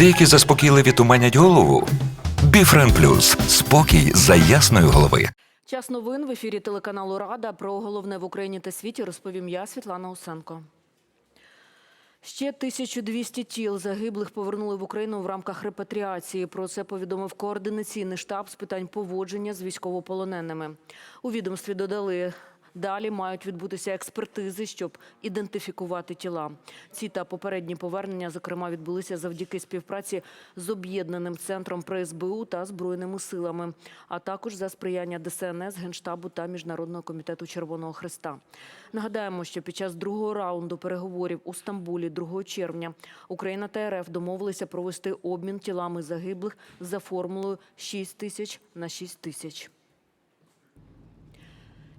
Деякі заспокійливі туманять голову. Біфрен Плюс спокій за ясної голови. Час новин в ефірі телеканалу Рада. Про головне в Україні та світі розповім я, Світлана Усенко. Ще 1200 тіл загиблих повернули в Україну в рамках репатріації. Про це повідомив координаційний штаб з питань поводження з військовополоненими. У відомстві додали. Далі мають відбутися експертизи, щоб ідентифікувати тіла. Ці та попередні повернення, зокрема, відбулися завдяки співпраці з об'єднаним центром при СБУ та збройними силами, а також за сприяння ДСНС, Генштабу та Міжнародного комітету Червоного Христа. Нагадаємо, що під час другого раунду переговорів у Стамбулі 2 червня Україна та РФ домовилися провести обмін тілами загиблих за формулою 6 тисяч на 6 тисяч.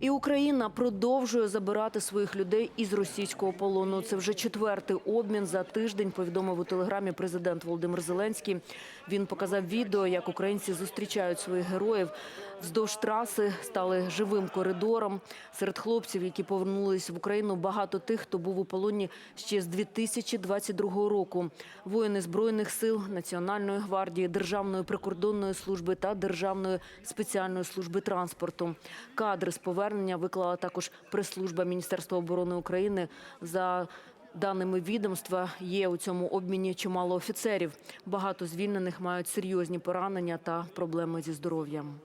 І Україна продовжує забирати своїх людей із російського полону. Це вже четвертий обмін за тиждень. Повідомив у телеграмі президент Володимир Зеленський. Він показав відео, як українці зустрічають своїх героїв. Вздовж траси стали живим коридором. Серед хлопців, які повернулись в Україну, багато тих, хто був у полоні ще з 2022 року. Воїни збройних сил, Національної гвардії, Державної прикордонної служби та Державної спеціальної служби транспорту. Кадри з повернення виклала також прес-служба Міністерства оборони України. За даними відомства, є у цьому обміні чимало офіцерів. Багато звільнених мають серйозні поранення та проблеми зі здоров'ям.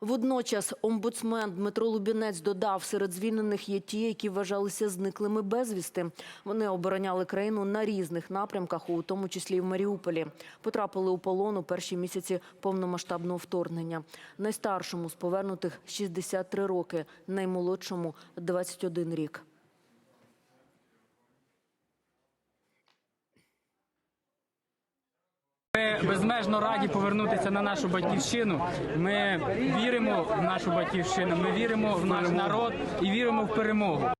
Водночас омбудсмен Дмитро Лубінець додав, серед звільнених є ті, які вважалися зниклими безвісти. Вони обороняли країну на різних напрямках, у тому числі в Маріуполі. Потрапили у полон у перші місяці повномасштабного вторгнення. Найстаршому з повернутих 63 роки, наймолодшому 21 рік. Ми безмежно раді повернутися на нашу батьківщину. Ми віримо в нашу батьківщину, ми віримо в наш народ і віримо в перемогу.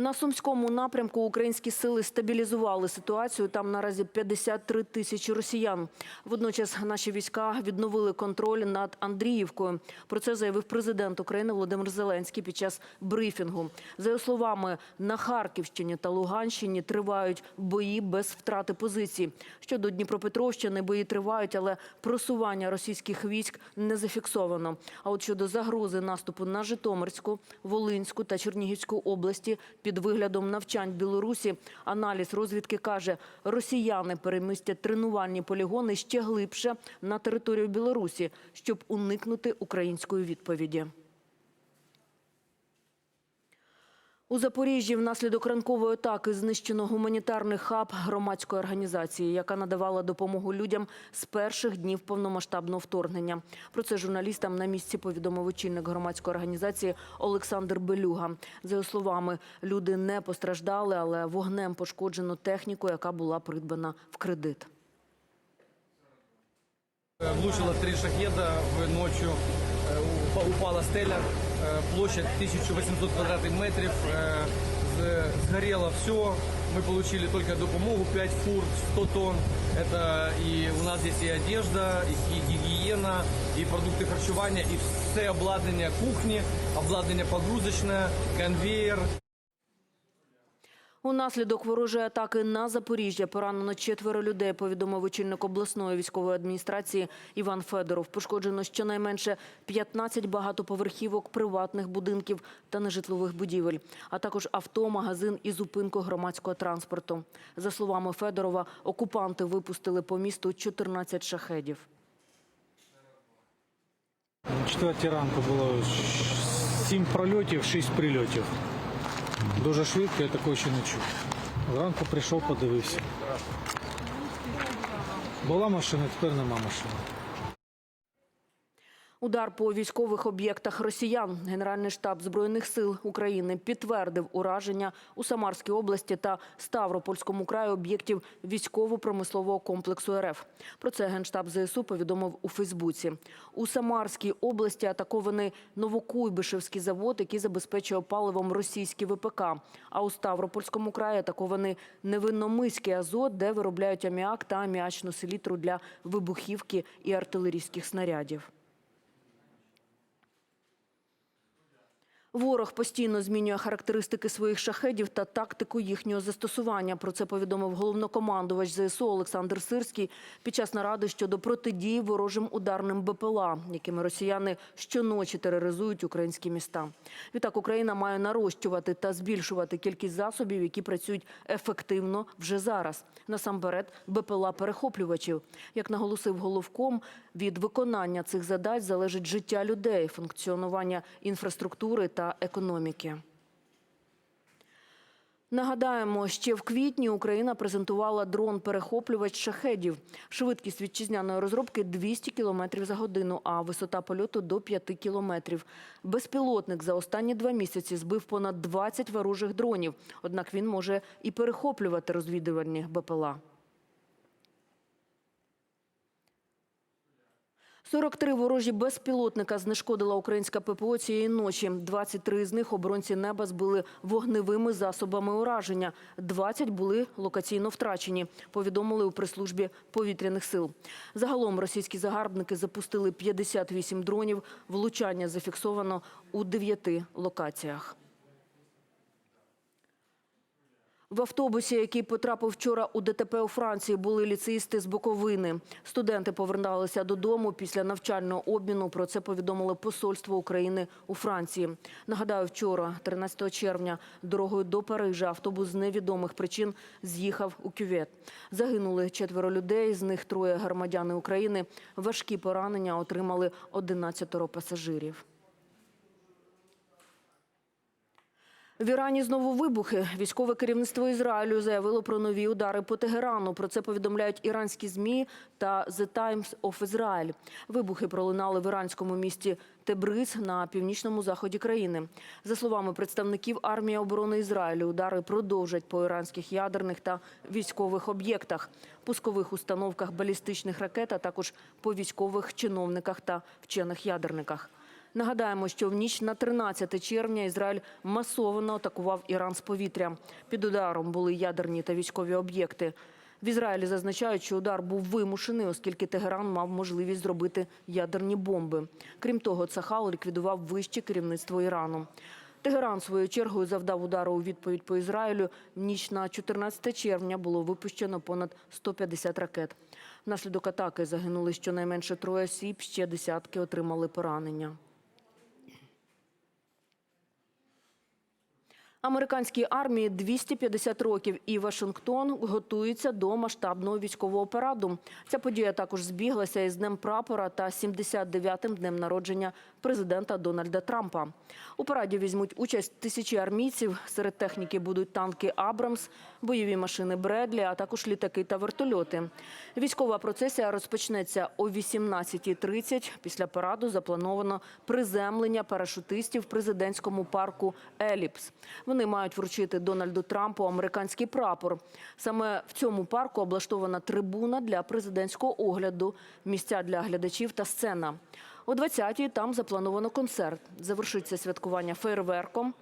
На сумському напрямку українські сили стабілізували ситуацію. Там наразі 53 тисячі росіян. Водночас наші війська відновили контроль над Андріївкою. Про це заявив президент України Володимир Зеленський під час брифінгу. За його словами, на Харківщині та Луганщині тривають бої без втрати позицій. Щодо Дніпропетровщини, бої тривають, але просування російських військ не зафіксовано. А от щодо загрози наступу на Житомирську, Волинську та Чернігівську області під виглядом навчань Білорусі, аналіз розвідки каже, росіяни перемістять тренувальні полігони ще глибше на територію Білорусі, щоб уникнути української відповіді. У Запоріжжі внаслідок ранкової атаки знищено гуманітарний хаб громадської організації, яка надавала допомогу людям з перших днів повномасштабного вторгнення. Про це журналістам на місці повідомив очільник громадської організації Олександр Белюга. За його словами, люди не постраждали, але вогнем пошкоджено техніку, яка була придбана в кредит. Влучило три шахеда в ночью, э, упа- упала стеля, э, площадь 1800 квадратных метров, э, с- сгорело все. Мы получили только допомогу 5 фур, 100 тонн. Это и у нас здесь и одежда, и ги- гигиена, и продукты харчевания, и все обладнание кухни, обладнание погрузочное, конвейер, Унаслідок ворожої атаки на Запоріжжя поранено четверо людей, повідомив очільник обласної військової адміністрації Іван Федоров. Пошкоджено щонайменше 15 багатоповерхівок, приватних будинків та нежитлових будівель, а також авто, магазин і зупинку громадського транспорту. За словами Федорова, окупанти випустили по місту 14 шахедів. Четвертій ранку було сім прольотів, шість прильотів. Дуже швидко, я такого ще не чув. Зранку прийшов, подивився. Була машина, тепер нема машини. Удар по військових об'єктах росіян. Генеральний штаб збройних сил України підтвердив ураження у Самарській області та Ставропольському краї об'єктів військово-промислового комплексу РФ. Про це генштаб ЗСУ повідомив у Фейсбуці. У Самарській області атакований Новокуйбишевський завод, який забезпечує паливом російські ВПК. А у Ставропольському краї атакований Невинномиський азот, де виробляють аміак та аміачну селітру для вибухівки і артилерійських снарядів. Ворог постійно змінює характеристики своїх шахедів та тактику їхнього застосування. Про це повідомив головнокомандувач ЗСУ Олександр Сирський під час наради щодо протидії ворожим ударним БПЛА, якими росіяни щоночі тероризують українські міста. Відтак Україна має нарощувати та збільшувати кількість засобів, які працюють ефективно вже зараз. Насамперед, БПЛА перехоплювачів. Як наголосив головком, від виконання цих задач залежить життя людей, функціонування інфраструктури та економіки. Нагадаємо, ще в квітні Україна презентувала дрон-перехоплювач шахедів. Швидкість вітчизняної розробки 200 км за годину, а висота польоту до 5 кілометрів. Безпілотник за останні два місяці збив понад 20 ворожих дронів. Однак він може і перехоплювати розвідувальні БПЛА. 43 ворожі безпілотника знешкодила українська ППО цієї ночі. 23 з них оборонці неба збили вогневими засобами ураження. 20 були локаційно втрачені, повідомили у прес-службі повітряних сил. Загалом російські загарбники запустили 58 дронів. Влучання зафіксовано у 9 локаціях. В автобусі, який потрапив вчора у ДТП у Франції, були ліцеїсти з Буковини. Студенти поверталися додому після навчального обміну. Про це повідомило посольство України у Франції. Нагадаю, вчора, 13 червня, дорогою до Парижа автобус з невідомих причин з'їхав у кювет. Загинули четверо людей, з них троє громадяни України. Важкі поранення отримали 11 пасажирів. В Ірані знову вибухи. Військове керівництво Ізраїлю заявило про нові удари по Тегерану. Про це повідомляють іранські змі та The Times of Israel. Вибухи пролунали в іранському місті Тебриз на північному заході країни. За словами представників армії оборони Ізраїлю, удари продовжать по іранських ядерних та військових об'єктах, пускових установках балістичних ракет, а також по військових чиновниках та вчених ядерниках. Нагадаємо, що в ніч на 13 червня Ізраїль масово атакував Іран з повітря. Під ударом були ядерні та військові об'єкти. В Ізраїлі зазначають, що удар був вимушений, оскільки Тегеран мав можливість зробити ядерні бомби. Крім того, Цахал ліквідував вище керівництво Ірану. Тегеран своєю чергою завдав удару у відповідь по Ізраїлю. Ніч на 14 червня було випущено понад 150 ракет. Внаслідок атаки загинули щонайменше троє осіб, ще десятки отримали поранення. Американській армії 250 років, і Вашингтон готується до масштабного військового параду. Ця подія також збіглася із Днем прапора та 79-м днем народження президента Дональда Трампа. У параді візьмуть участь тисячі армійців. Серед техніки будуть танки Абрамс, бойові машини Бредлі, а також літаки та вертольоти. Військова процесія розпочнеться о 18.30. Після параду заплановано приземлення парашутистів в президентському парку Еліпс. Вони мають вручити Дональду Трампу американський прапор. Саме в цьому парку облаштована трибуна для президентського огляду, місця для глядачів та сцена. О 20-й там заплановано концерт. Завершиться святкування фейерверком.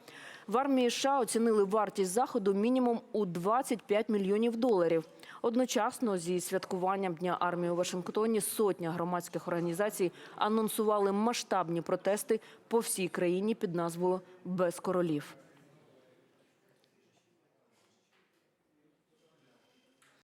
В армії США оцінили вартість заходу мінімум у 25 мільйонів доларів. Одночасно зі святкуванням Дня армії у Вашингтоні сотня громадських організацій анонсували масштабні протести по всій країні під назвою Без королів.